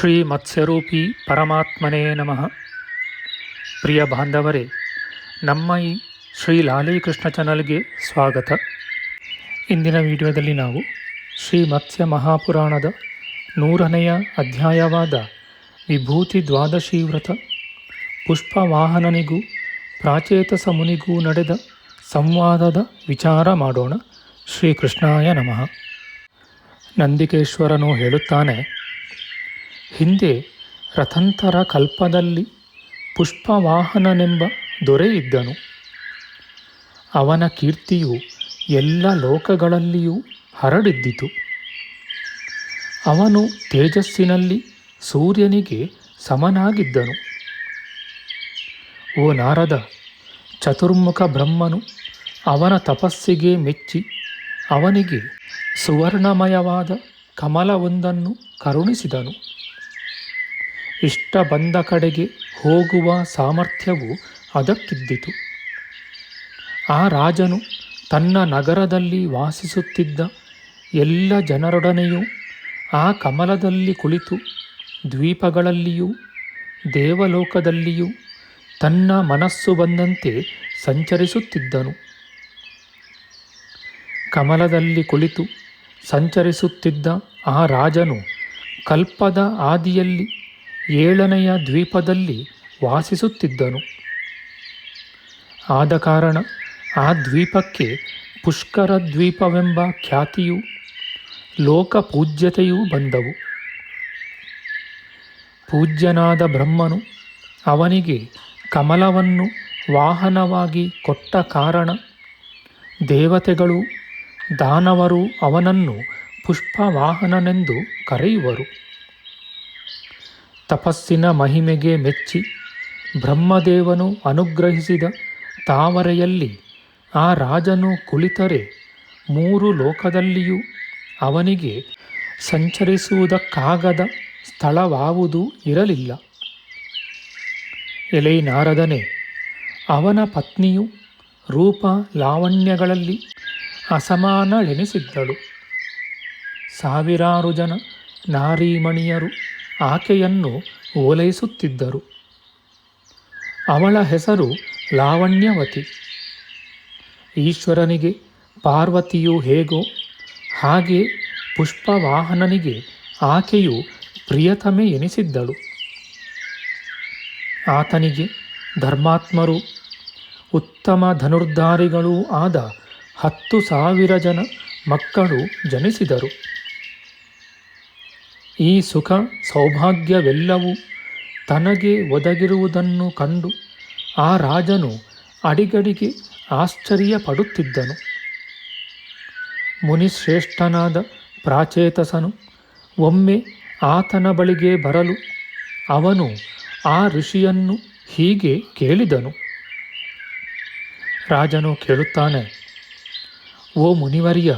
ಶ್ರೀ ಮತ್ಸ್ಯರೂಪಿ ಪರಮಾತ್ಮನೇ ನಮಃ. ಪ್ರಿಯ ಬಾಂಧವರೇ, ನಮ್ಮ ಈ ಶ್ರೀ ಲಾಲೀಕೃಷ್ಣ ಚಾನಲ್ಗೆ ಸ್ವಾಗತ. ಇಂದಿನ ವಿಡಿಯೋದಲ್ಲಿ ನಾವು ಶ್ರೀ ಮತ್ಸ್ಯ ಮಹಾಪುರಾಣದ ನೂರನೆಯ ಅಧ್ಯಾಯವಾದ ವಿಭೂತಿ ದ್ವಾದಶಿ ವ್ರತ, ಪುಷ್ಪವಾಹನನಿಗೂ ಪ್ರಾಚೇತಸ ಮುನಿಗೂ ನಡೆದ ಸಂವಾದದ ವಿಚಾರ ಮಾಡೋಣ. ಶ್ರೀಕೃಷ್ಣಾಯ ನಮಃ. ನಂದಿಕೇಶ್ವರನು ಹೇಳುತ್ತಾನೆ ಹಿಂದೆ ರಥಂತರ ಕಲ್ಪದಲ್ಲಿ ಪುಷ್ಪವಾಹನನೆಂಬ ದೊರೆ ಇದ್ದನು. ಅವನ ಕೀರ್ತಿಯು ಎಲ್ಲ ಲೋಕಗಳಲ್ಲಿಯೂ ಹರಡಿದ್ದಿತು. ಅವನು ತೇಜಸ್ಸಿನಲ್ಲಿ ಸೂರ್ಯನಿಗೆ ಸಮನಾಗಿದ್ದನು. ಓ ನಾರದ, ಚತುರ್ಮುಖ ಬ್ರಹ್ಮನು ಅವನ ತಪಸ್ಸಿಗೆ ಮೆಚ್ಚಿ ಅವನಿಗೆ ಸುವರ್ಣಮಯವಾದ ಕಮಲವೊಂದನ್ನು ಕರುಣಿಸಿದನು. ಇಷ್ಟ ಬಂದ ಕಡೆಗೆ ಹೋಗುವ ಸಾಮರ್ಥ್ಯವು ಅದಕ್ಕಿದ್ದಿತು. ಆ ರಾಜನು ತನ್ನ ನಗರದಲ್ಲಿ ವಾಸಿಸುತ್ತಿದ್ದ ಎಲ್ಲ ಜನರೊಡನೆಯೂ ಆ ಕಮಲದಲ್ಲಿ ಕುಳಿತು ದ್ವೀಪಗಳಲ್ಲಿಯೂ ದೇವಲೋಕದಲ್ಲಿಯೂ ತನ್ನ ಮನಸ್ಸು ಬಂದಂತೆ ಸಂಚರಿಸುತ್ತಿದ್ದನು. ಕಮಲದಲ್ಲಿ ಕುಳಿತು ಸಂಚರಿಸುತ್ತಿದ್ದ ಆ ರಾಜನು ಕಲ್ಪದ ಆದಿಯಲ್ಲಿ ಏಳನೆಯ ದ್ವೀಪದಲ್ಲಿ ವಾಸಿಸುತ್ತಿದ್ದನು. ಆದ ಕಾರಣ ಆ ದ್ವೀಪಕ್ಕೆ ಪುಷ್ಕರ ದ್ವೀಪವೆಂಬ ಖ್ಯಾತಿಯೂ ಲೋಕ ಪೂಜ್ಯತೆಯೂ ಬಂದವು. ಪೂಜ್ಯನಾದ ಬ್ರಹ್ಮನು ಅವನಿಗೆ ಕಮಲವನ್ನು ವಾಹನವಾಗಿ ಕೊಟ್ಟ ಕಾರಣ ದೇವತೆಗಳು ದಾನವರು ಅವನನ್ನು ಪುಷ್ಪವಾಹನನೆಂದು ಕರೆಯುವರು. ತಪಸ್ಸಿನ ಮಹಿಮೆಗೆ ಮೆಚ್ಚಿ ಬ್ರಹ್ಮದೇವನು ಅನುಗ್ರಹಿಸಿದ ತಾವರೆಯಲ್ಲಿ ಆ ರಾಜನು ಕುಳಿತರೆ ಮೂರು ಲೋಕದಲ್ಲಿಯೂ ಅವನಿಗೆ ಸಂಚರಿಸುವುದಕ್ಕಾಗದ ಸ್ಥಳವಾವುದೂ ಇರಲಿಲ್ಲ. ಎಲೈ ನಾರದನೆ ಅವನ ಪತ್ನಿಯು ರೂಪ ಲಾವಣ್ಯಗಳಲ್ಲಿ ಅಸಮಾನಳೆನಿಸಿದ್ದಳು. ಸಾವಿರಾರು ಜನ ನಾರೀಮಣಿಯರು ಆಕೆಯನ್ನು ಓಲೈಸುತ್ತಿದ್ದರು. ಅವಳ ಹೆಸರು ಲಾವಣ್ಯವತಿ. ಈಶ್ವರನಿಗೆ ಪಾರ್ವತಿಯು ಹೇಗೋ ಹಾಗೆ ಪುಷ್ಪವಾಹನನಿಗೆ ಆಕೆಯು ಪ್ರಿಯತಮೆ ಎನಿಸಿದ್ದಳು. ಆತನಿಗೆ ಧರ್ಮಾತ್ಮರು, ಉತ್ತಮ ಧನುರ್ಧಾರಿಗಳೂ ಆದ ಹತ್ತು ಸಾವಿರ ಜನ ಮಕ್ಕಳು ಜನಿಸಿದರು. ಈ ಸುಖ ಸೌಭಾಗ್ಯವೆಲ್ಲವೂ ತನಗೆ ಒದಗಿರುವುದನ್ನು ಕಂಡು ಆ ರಾಜನು ಅಡಿಗಡಿಗೆ ಆಶ್ಚರ್ಯ ಪಡುತ್ತಿದ್ದನು ಮುನಿಶ್ರೇಷ್ಠನಾದ ಪ್ರಾಚೇತಸನು ಒಮ್ಮೆ ಆತನ ಬಳಿಗೆ ಬರಲು ಅವನು ಆ ಋಷಿಯನ್ನು ಹೀಗೆ ಕೇಳಿದನು. ರಾಜನು ಕೇಳುತ್ತಾನೆ, ಓ ಮುನಿವರಿಯ,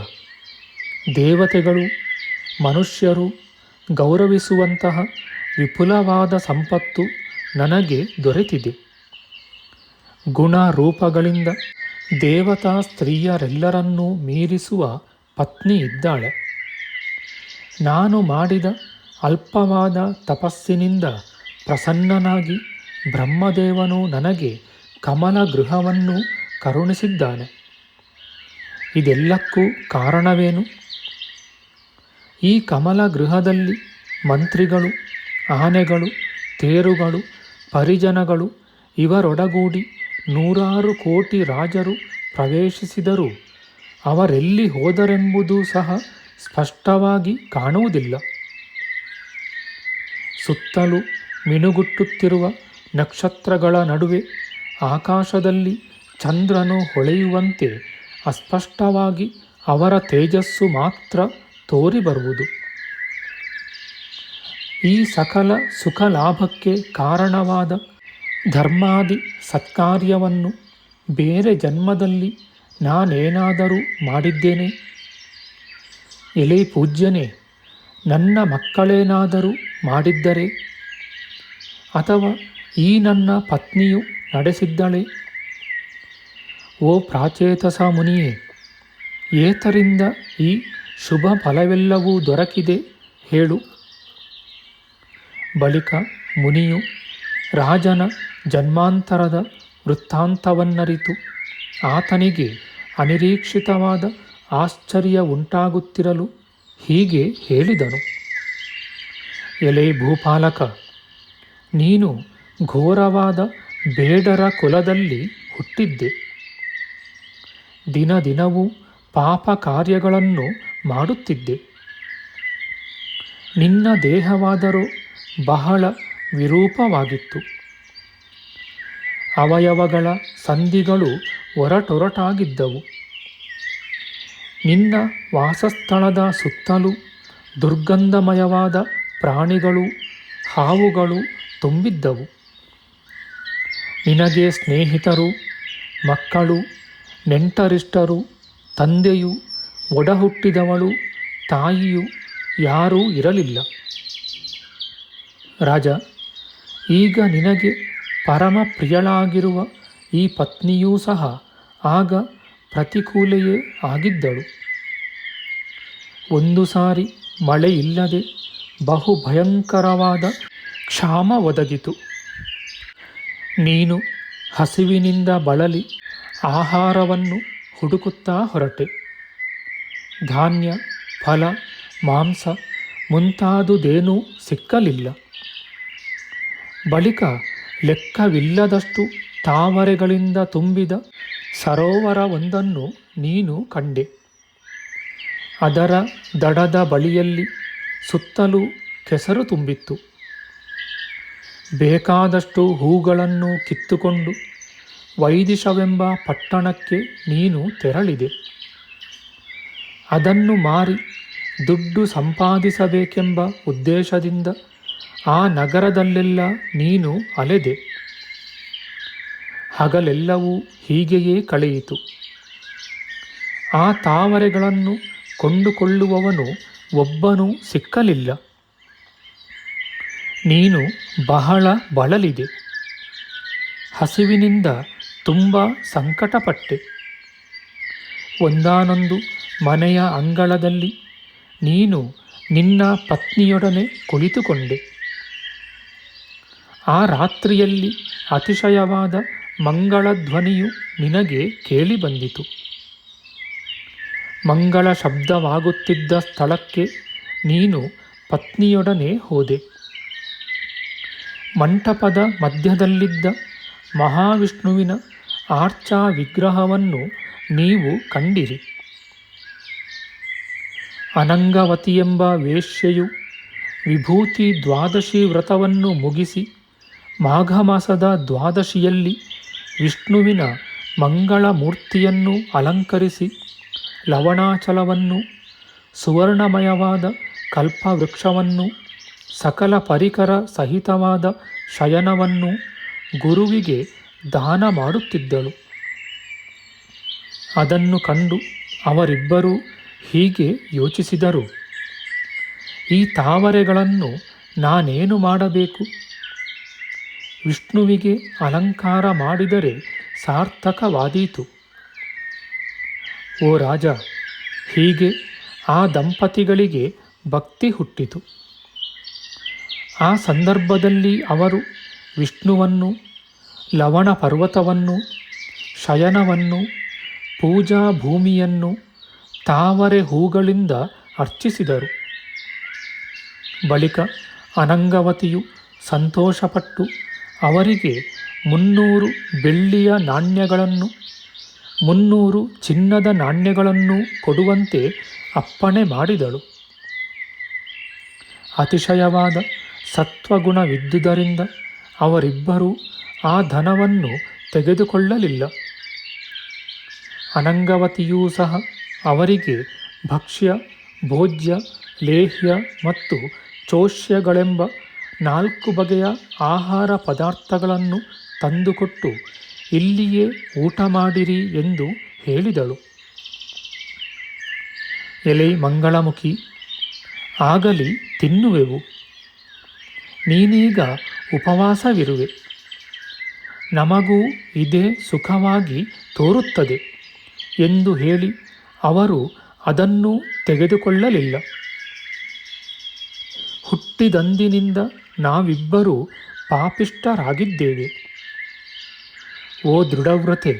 ದೇವತೆಗಳು, ಮನುಷ್ಯರು ಗೌರವಿಸುವಂತಹ ವಿಪುಲವಾದ ಸಂಪತ್ತು ನನಗೆ ದೊರೆತಿದೆ. ಗುಣ ರೂಪಗಳಿಂದ ದೇವತಾ ಸ್ತ್ರೀಯರೆಲ್ಲರನ್ನೂ ಮೀರಿಸುವ ಪತ್ನಿ ಇದ್ದಾಳೆ. ನಾನು ಮಾಡಿದ ಅಲ್ಪವಾದ ತಪಸ್ಸಿನಿಂದ ಪ್ರಸನ್ನನಾಗಿ ಬ್ರಹ್ಮದೇವನು ನನಗೆ ಕಮಲ ಗೃಹವನ್ನು ಕರುಣಿಸಿದ್ದಾನೆ. ಇದೆಲ್ಲಕ್ಕೂ ಕಾರಣವೇನು? ಈ ಕಮಲ ಗೃಹದಲ್ಲಿ ಮಂತ್ರಿಗಳು, ಆನೆಗಳು, ತೇರುಗಳು, ಪರಿಜನಗಳು ಇವರೊಡಗೂಡಿ ನೂರಾರು ಕೋಟಿ ರಾಜರು ಪ್ರವೇಶಿಸಿದರು ಅವರೆಲ್ಲಿ ಹೋದರೆಂಬುದೂ ಸಹ ಸ್ಪಷ್ಟವಾಗಿ ಕಾಣುವುದಿಲ್ಲ. ಸುತ್ತಲೂ ಮಿನುಗುಟ್ಟುತ್ತಿರುವ ನಕ್ಷತ್ರಗಳ ನಡುವೆ ಆಕಾಶದಲ್ಲಿ ಚಂದ್ರನು ಹೊಳೆಯುವಂತೆ ಅಸ್ಪಷ್ಟವಾಗಿ ಅವರ ತೇಜಸ್ಸು ಮಾತ್ರ ತೋರಿಬರುವುದು ಈ ಸಕಲ ಸುಖ ಲಾಭಕ್ಕೆ ಕಾರಣವಾದ ಧರ್ಮಾದಿ ಸತ್ಕಾರ್ಯವನ್ನು ಬೇರೆ ಜನ್ಮದಲ್ಲಿ ನಾನೇನಾದರೂ ಮಾಡಿದ್ದೇನೆ? ಎಲೆ ಪೂಜ್ಯನೇ, ನನ್ನ ಮಕ್ಕಳೇನಾದರೂ ಮಾಡಿದ್ದರೆ? ಅಥವಾ ಈ ನನ್ನ ಪತ್ನಿಯು ನಡೆಸಿದ್ದಳೆ? ಓ ಪ್ರಾಚೇತಸ ಮುನಿಯೇ, ಏತರಿಂದ ಈ ಶುಭ ಫಲವೆಲ್ಲವೂ ದೊರಕಿದೆ ಹೇಳು. ಬಳಿಕ ಮುನಿಯು, ರಾಜನ ಜನ್ಮಾಂತರದ ವೃತ್ತಾಂತವನ್ನರಿತು. ಆತನಿಗೆ ಅನಿರೀಕ್ಷಿತವಾದ ಆಶ್ಚರ್ಯ ಉಂಟಾಗುತ್ತಿರಲು ಹೀಗೆ ಹೇಳಿದನು. ಎಲೆ ಭೂಪಾಲಕ, ನೀನು ಘೋರವಾದ ಬೇಡರ ಕುಲದಲ್ಲಿ ಹುಟ್ಟಿದ್ದೆ. ದಿನ ದಿನವೂ ಪಾಪ ಕಾರ್ಯಗಳನ್ನು ಮಾಡುತ್ತಿದ್ದೆ. ನಿನ್ನ ದೇಹವಾದರೂ ಬಹಳ ವಿರೂಪವಾಗಿತ್ತು. ಅವಯವಗಳ ಸಂಧಿಗಳು ಒರಟೊರಟಾಗಿದ್ದವು ನಿನ್ನ ವಾಸಸ್ಥಳದ ಸುತ್ತಲೂ ದುರ್ಗಂಧಮಯವಾದ ಪ್ರಾಣಿಗಳು, ಹಾವುಗಳು ತುಂಬಿದ್ದವು. ನಿನಗೆ ಸ್ನೇಹಿತರು, ಮಕ್ಕಳು, ನೆಂಟರಿಷ್ಟರು, ತಂದೆಯು ಒಡಹುಟ್ಟಿದವಳು ತಾಯಿಯು ಯಾರೂ ಇರಲಿಲ್ಲ. ರಾಜ, ಈಗ ನಿನಗೆ ಪರಮ ಪ್ರಿಯಳಾಗಿರುವ ಈ ಪತ್ನಿಯೂ ಸಹ ಆಗ ಪ್ರತಿಕೂಲೆಯೇ ಆಗಿದ್ದಳು. ಒಂದು ಸಾರಿ ಮಳೆ ಇಲ್ಲದೆ ಬಹು ಭಯಂಕರವಾದ ಕ್ಷಾಮ ಒದಗಿತು. ನೀನು ಹಸಿವಿನಿಂದ ಬಳಲಿ ಆಹಾರವನ್ನು ಹುಡುಕುತ್ತಾ ಹೊರಟೆ. ಧಾನ್ಯ, ಫಲ, ಮಾಂಸ ಮುಂತಾದುದೇನೂ ಸಿಕ್ಕಲಿಲ್ಲ. ಬಳಿಕ ಲೆಕ್ಕವಿಲ್ಲದಷ್ಟು ತಾವರೆಗಳಿಂದ ತುಂಬಿದ ಸರೋವರವೊಂದನ್ನು ನೀನು ಕಂಡೆ. ಅದರ ದಡದ ಬಳಿಯಲ್ಲಿ ಸುತ್ತಲೂ ಕೆಸರು ತುಂಬಿತ್ತು. ಬೇಕಾದಷ್ಟು ಹೂಗಳನ್ನು ಕಿತ್ತುಕೊಂಡು ವೈದಿಶವೆಂಬ ಪಟ್ಟಣಕ್ಕೆ ನೀನು ತೆರಳಿದೆ. ಅದನ್ನು ಮಾರಿ ದುಡ್ಡು ಸಂಪಾದಿಸಬೇಕೆಂಬ ಉದ್ದೇಶದಿಂದ ಆ ನಗರದಲ್ಲೆಲ್ಲ ನೀನು ಅಲೆದೆ. ಹಗಲೆಲ್ಲವೂ ಹೀಗೆಯೇ ಕಳೆಯಿತು. ಆ ತಾವರೆಗಳನ್ನು ಕೊಂಡುಕೊಳ್ಳುವವನು ಒಬ್ಬನೂ ಸಿಕ್ಕಲಿಲ್ಲ. ನೀನು ಬಹಳ ಬಳಲಿದೆ. ಹಸಿವಿನಿಂದ ತುಂಬ ಸಂಕಟಪಟ್ಟೆ. ಒಂದಾನೊಂದು ಮನೆಯ ಅಂಗಳದಲ್ಲಿ ನೀನು ನಿನ್ನ ಪತ್ನಿಯೊಡನೆ ಕುಳಿತುಕೊಂಡೆ. ಆ ರಾತ್ರಿಯಲ್ಲಿ ಅತಿಶಯವಾದ ಮಂಗಳ ಧ್ವನಿಯು ನಿನಗೆ ಕೇಳಿಬಂದಿತು ಮಂಗಳ ಶಬ್ದವಾಗುತ್ತಿದ್ದ ಸ್ಥಳಕ್ಕೆ ನೀನು ಪತ್ನಿಯೊಡನೆ ಹೋದೆ. ಮಂಟಪದ ಮಧ್ಯದಲ್ಲಿದ್ದ ಮಹಾವಿಷ್ಣುವಿನ ಆರ್ಚಾ ವಿಗ್ರಹವನ್ನು ನೀವು ಕಂಡಿರಿ. ಅನಂಗವತಿಯೆಂಬ ವೇಶ್ಯೆಯು ವಿಭೂತಿ ದ್ವಾದಶಿ ವ್ರತವನ್ನು ಮುಗಿಸಿ ಮಾಘ ಮಾಸದ ದ್ವಾದಶಿಯಲ್ಲಿ ವಿಷ್ಣುವಿನ ಮಂಗಳ ಮೂರ್ತಿಯನ್ನು ಅಲಂಕರಿಸಿ ಲವಣಾಚಲವನ್ನು, ಸುವರ್ಣಮಯವಾದ ಕಲ್ಪವೃಕ್ಷವನ್ನು, ಸಕಲ ಪರಿಕರ ಸಹಿತವಾದ ಶಯನವನ್ನು ಗುರುವಿಗೆ ದಾನ ಮಾಡುತ್ತಿದ್ದಳು. ಅದನ್ನು ಕಂಡು ಅವರಿಬ್ಬರೂ ಹೀಗೆ ಯೋಚಿಸಿದರು. ಈ ತಾವರೆಗಳನ್ನು ನಾನೇನು ಮಾಡಬೇಕು? ವಿಷ್ಣುವಿಗೆ ಅಲಂಕಾರ ಮಾಡಿದರೆ ಸಾರ್ಥಕವಾದೀತು. ಓ ರಾಜ, ಹೀಗೆ ಆ ದಂಪತಿಗಳಿಗೆ ಭಕ್ತಿ ಹುಟ್ಟಿತು. ಆ ಸಂದರ್ಭದಲ್ಲಿ ಅವರು ವಿಷ್ಣುವನ್ನು ಲವಣ ಪರ್ವತವನ್ನು ಶಯನವನ್ನು, ಪೂಜಾ ಭೂಮಿಯನ್ನು ತಾವರೆ ಹೂಗಳಿಂದ ಅರ್ಚಿಸಿದರು. ಬಳಿಕ ಅನಂಗವತಿಯು ಸಂತೋಷಪಟ್ಟು ಅವರಿಗೆ ಮುನ್ನೂರು ಬೆಳ್ಳಿಯ ನಾಣ್ಯಗಳನ್ನು, ಮುನ್ನೂರು ಚಿನ್ನದ ನಾಣ್ಯಗಳನ್ನು ಕೊಡುವಂತೆ ಅಪ್ಪಣೆ ಮಾಡಿದಳು. ಅತಿಶಯವಾದ ಸತ್ವಗುಣವಿದ್ದುದರಿಂದ ಅವರಿಬ್ಬರೂ ಆ ಧನವನ್ನು ತೆಗೆದುಕೊಳ್ಳಲಿಲ್ಲ. ಅನಂಗವತಿಯೂ ಸಹ ಅವರಿಗೆ ಭಕ್ಷ್ಯ, ಭೋಜ್ಯ, ಲೇಹ್ಯ ಮತ್ತು ಚೋಷ್ಯಗಳೆಂಬ ನಾಲ್ಕು ಬಗೆಯ ಆಹಾರ ಪದಾರ್ಥಗಳನ್ನು ತಂದುಕೊಟ್ಟು ಇಲ್ಲಿಯೇ ಊಟ ಮಾಡಿರಿ ಎಂದು ಹೇಳಿದಳು. ಎಲೆ ಮಂಗಳಮುಖಿ, ಆಗಲಿ ತಿನ್ನುವೆವು. ನೀನೀಗ ಉಪವಾಸವಿರುವೆ. ನಮಗೂ ಇದೇ ಸುಖವಾಗಿ ತೋರುತ್ತದೆ ಎಂದು ಹೇಳಿ ಅವರು ಅದನ್ನು ತೆಗೆದುಕೊಳ್ಳಲಿಲ್ಲ. ಹುಟ್ಟಿದಂದಿನಿಂದ ನಾವಿಬ್ಬರೂ ಪಾಪಿಷ್ಟರಾಗಿದ್ದೇವೆ ಓ ದೃಢವ್ರತೆ,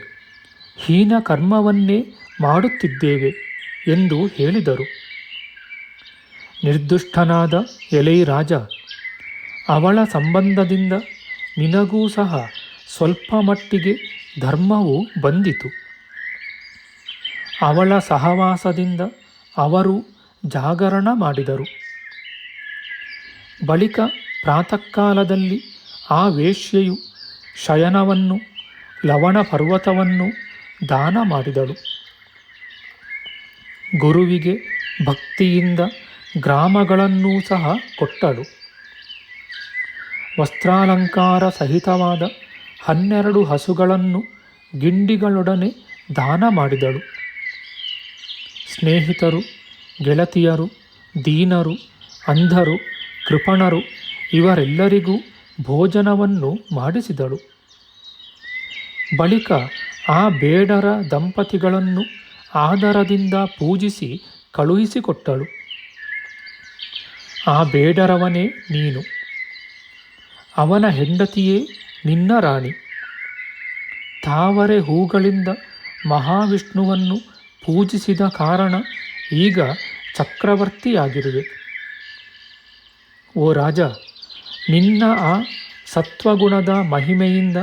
ಹೀನ ಕರ್ಮವನ್ನೇ ಮಾಡುತ್ತಿದ್ದೇವೆ ಎಂದು ಹೇಳಿದರು. ನಿರ್ದುಷ್ಟನಾದ ಎಲೈ ರಾಜ, ಅವಳ ಸಂಬಂಧದಿಂದ ನಿನಗೂ ಸಹ ಸ್ವಲ್ಪ ಮಟ್ಟಿಗೆ ಧರ್ಮವು ಬಂದಿತು. ಅವಳ ಸಹವಾಸದಿಂದ ಅವರು ಜಾಗರಣ ಮಾಡಿದರು. ಬಳಿಕ ಪ್ರಾತಃಕಾಲದಲ್ಲಿ ಆ ವೇಶ್ಯೆಯು ಶಯನವನ್ನು, ಲವಣ ಪರ್ವತವನ್ನು ದಾನ ಮಾಡಿದಳು. ಗುರುವಿಗೆ ಭಕ್ತಿಯಿಂದ ಗ್ರಾಮಗಳನ್ನೂ ಸಹ ಕೊಟ್ಟಳು. ವಸ್ತ್ರಾಲಂಕಾರ ಸಹಿತವಾದ ಹನ್ನೆರಡು ಹಸುಗಳನ್ನು ಗಿಂಡಿಗಳೊಡನೆ ದಾನ ಮಾಡಿದಳು. ಸ್ನೇಹಿತರು, ಗೆಳತಿಯರು, ದೀನರು, ಅಂಧರು, ಕೃಪಣರು ಇವರೆಲ್ಲರಿಗೂ ಭೋಜನವನ್ನು ಮಾಡಿಸಿದಳು. ಬಳಿಕ ಆ ಬೇಡರ ದಂಪತಿಗಳನ್ನು ಆದರದಿಂದ ಪೂಜಿಸಿ ಕಳುಹಿಸಿಕೊಟ್ಟಳು. ಆ ಬೇಡರವನೇ ನೀನು. ಅವನ ಹೆಂಡತಿಯೇ ನಿನ್ನ ರಾಣಿ. ತಾವರೆ ಹೂಗಳಿಂದ ಮಹಾವಿಷ್ಣುವನ್ನು ಪೂಜಿಸಿದ ಕಾರಣ ಈಗ ಚಕ್ರವರ್ತಿಯಾಗಿರುವೆ. ಓ ರಾಜ, ನಿನ್ನ ಆ ಸತ್ವಗುಣದ ಮಹಿಮೆಯಿಂದ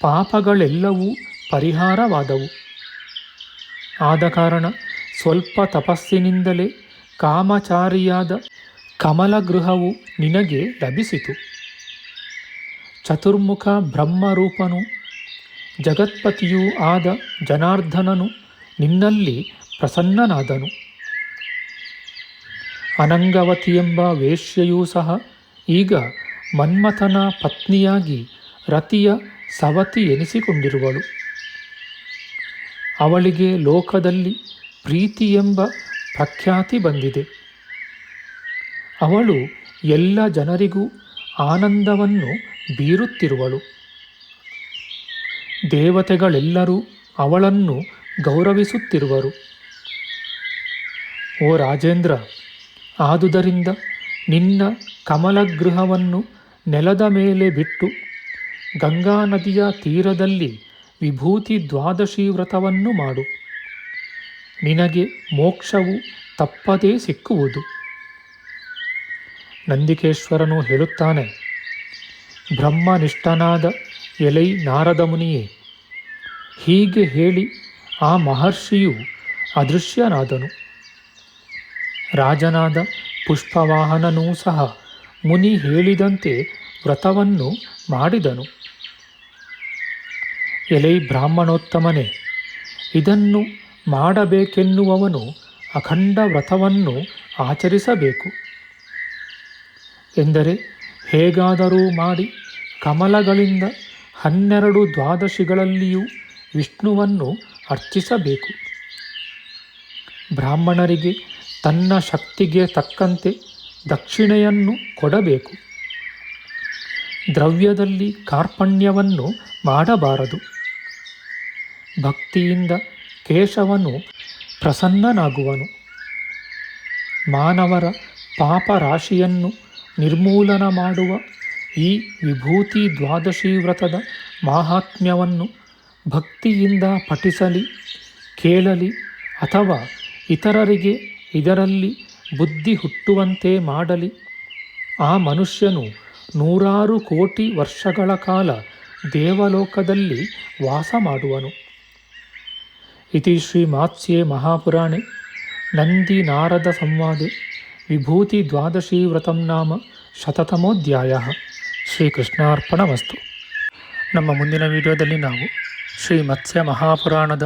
ಪಾಪಗಳೆಲ್ಲವೂ ಪರಿಹಾರವಾದವು. ಆದ ಕಾರಣ ಸ್ವಲ್ಪ ತಪಸ್ಸಿನಿಂದಲೇ ಕಾಮಚಾರಿಯಾದ ಕಮಲಗೃಹವು ನಿನಗೆ ಲಭಿಸಿತು. ಚತುರ್ಮುಖ ಬ್ರಹ್ಮರೂಪನು, ಜಗತ್ಪತಿಯೂ ಆದ ಜನಾರ್ದನನು ನಿನ್ನಲ್ಲಿ ಪ್ರಸನ್ನನಾದನು. ಅನಂಗವತಿ ಎಂಬ ವೇಶ್ಯೆಯೂ ಸಹ ಈಗ ಮನ್ಮಥನ ಪತ್ನಿಯಾಗಿ ರತಿಯ ಸವತಿ ಎನಿಸಿಕೊಂಡಿರುವಳು. ಅವಳಿಗೆ ಲೋಕದಲ್ಲಿ ಪ್ರೀತಿ ಎಂಬ ಪ್ರಖ್ಯಾತಿ ಬಂದಿದೆ. ಅವಳು ಎಲ್ಲ ಜನರಿಗೂ ಆನಂದವನ್ನು ಬೀರುತ್ತಿರುವಳು. ದೇವತೆಗಳೆಲ್ಲರೂ ಅವಳನ್ನು ಗೌರವಿಸುತ್ತಿರುವರು. ಓ ರಾಜೇಂದ್ರ, ಆದುದರಿಂದ ನಿನ್ನ ಕಮಲಗೃಹವನ್ನು ನೆಲದ ಮೇಲೆ ಬಿಟ್ಟು ಗಂಗಾ ನದಿಯ ತೀರದಲ್ಲಿ ವಿಭೂತಿ ದ್ವಾದಶಿ ವ್ರತವನ್ನು ಮಾಡು. ನಿನಗೆ ಮೋಕ್ಷವು ತಪ್ಪದೇ ಸಿಕ್ಕುವುದು. ನಂದಿಕೇಶ್ವರನು ಹೇಳುತ್ತಾನೆ, ಬ್ರಹ್ಮನಿಷ್ಠನಾದ ಎಲೈ ನಾರದ ಮುನಿಯೇ ಹೀಗೆ ಹೇಳಿ ಆ ಮಹರ್ಷಿಯು ಅದೃಶ್ಯನಾದನು. ರಾಜನಾದ ಪುಷ್ಪವಾಹನನೂ ಸಹ ಮುನಿ ಹೇಳಿದಂತೆ ವ್ರತವನ್ನು ಮಾಡಿದನು. ಎಲೈ ಬ್ರಾಹ್ಮಣೋತ್ತಮನೇ, ಇದನ್ನು ಮಾಡಬೇಕೆನ್ನುವವನು ಅಖಂಡ ವ್ರತವನ್ನು ಆಚರಿಸಬೇಕು. ಎಂದರೆ ಹೇಗಾದರೂ ಮಾಡಿ ಕಮಲಗಳಿಂದ ಹನ್ನೆರಡು ದ್ವಾದಶಿಗಳಲ್ಲಿಯೂ ವಿಷ್ಣುವನ್ನು ಅರ್ಚಿಸಬೇಕು. ಬ್ರಾಹ್ಮಣರಿಗೆ ತನ್ನ ಶಕ್ತಿಗೆ ತಕ್ಕಂತೆ ದಕ್ಷಿಣೆಯನ್ನು ಕೊಡಬೇಕು. ದ್ರವ್ಯದಲ್ಲಿ ಕಾರ್ಪಣ್ಯವನ್ನು ಮಾಡಬಾರದು. ಭಕ್ತಿಯಿಂದ ಕೇಶವನು ಪ್ರಸನ್ನನಾಗುವನು. ಮಾನವರ ಪಾಪರಾಶಿಯನ್ನು ನಿರ್ಮೂಲನ ಮಾಡುವ ಈ ವಿಭೂತಿ ದ್ವಾದಶಿ ವ್ರತದ ಮಾಹಾತ್ಮ್ಯವನ್ನು ಭಕ್ತಿಯಿಂದ ಪಠಿಸಲಿ, ಕೇಳಲಿ ಅಥವಾ ಇತರರಿಗೆ ಇದರಲ್ಲಿ ಬುದ್ಧಿ ಹುಟ್ಟುವಂತೆ ಮಾಡಲಿ. ಆ ಮನುಷ್ಯನು ನೂರಾರು ಕೋಟಿ ವರ್ಷಗಳ ಕಾಲ ದೇವಲೋಕದಲ್ಲಿ ವಾಸ ಮಾಡುವನು. ಇತಿ ಶ್ರೀ ಮಾತ್ಸ್ಯೆ ಮಹಾಪುರಾಣೆ, ನಂದಿ ನಾರದ ಸಂವಾದೆ, ವಿಭೂತಿ ದ್ವಾದಶೀ ವ್ರತಂ ನಾಮ ಶತತಮೋಧ್ಯಾಯ. ಶ್ರೀಕೃಷ್ಣಾರ್ಪಣಮಸ್ತು. ನಮ್ಮ ಮುಂದಿನ ವಿಡಿಯೋದಲ್ಲಿ ನಾವು ಶ್ರೀ ಮತ್ಸ್ಯ ಮಹಾಪುರಾಣದ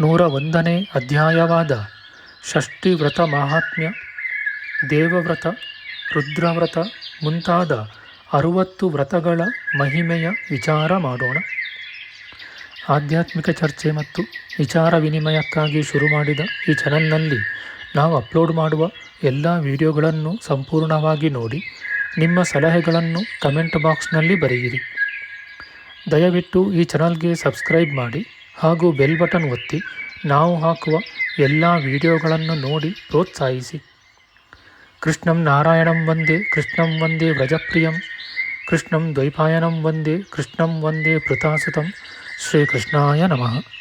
ನೂರ ಒಂದನೇ ಅಧ್ಯಾಯವಾದ ಷಷ್ಠಿ ವ್ರತ ಮಾಹಾತ್ಮ್ಯ, ದೇವವ್ರತ, ರುದ್ರವ್ರತ ಮುಂತಾದ ಅರುವತ್ತು ವ್ರತಗಳ ಮಹಿಮೆಯ ವಿಚಾರ ಮಾಡೋಣ. ಆಧ್ಯಾತ್ಮಿಕ ಚರ್ಚೆ ಮತ್ತು ವಿಚಾರ ವಿನಿಮಯಕ್ಕಾಗಿ ಶುರು ಮಾಡಿದ ಈ ಚಾನಲ್ನಲ್ಲಿ ನಾವು ಅಪ್ಲೋಡ್ ಮಾಡುವ ಎಲ್ಲ ವಿಡಿಯೋಗಳನ್ನು ಸಂಪೂರ್ಣವಾಗಿ ನೋಡಿ, ನಿಮ್ಮ ಸಲಹೆಗಳನ್ನು ಕಮೆಂಟ್ ಬಾಕ್ಸ್ನಲ್ಲಿ ಬರೆಯಿರಿ. ದಯವಿಟ್ಟು ಈ ಚಾನಲ್ಗೆ ಸಬ್ಸ್ಕ್ರೈಬ್ ಮಾಡಿ ಹಾಗೂ ಬೆಲ್ ಬಟನ್ ಒತ್ತಿ ನಾವು ಹಾಕುವ ಎಲ್ಲ ವಿಡಿಯೋಗಳನ್ನು ನೋಡಿ ಪ್ರೋತ್ಸಾಹಿಸಿ. ಕೃಷ್ಣಂ ನಾರಾಯಣಂ ವಂದೇ, ಕೃಷ್ಣಂ ವಂದೇ ವ್ರಜಪ್ರಿಯಂ, ಕೃಷ್ಣಂ ದ್ವೈಪಾಯನಂ ವಂದೇ, ಕೃಷ್ಣಂ ವಂದೇ ಪೃತಾಸುತಂ ಶ್ರೀಕೃಷ್ಣಾಯ ನಮಃ.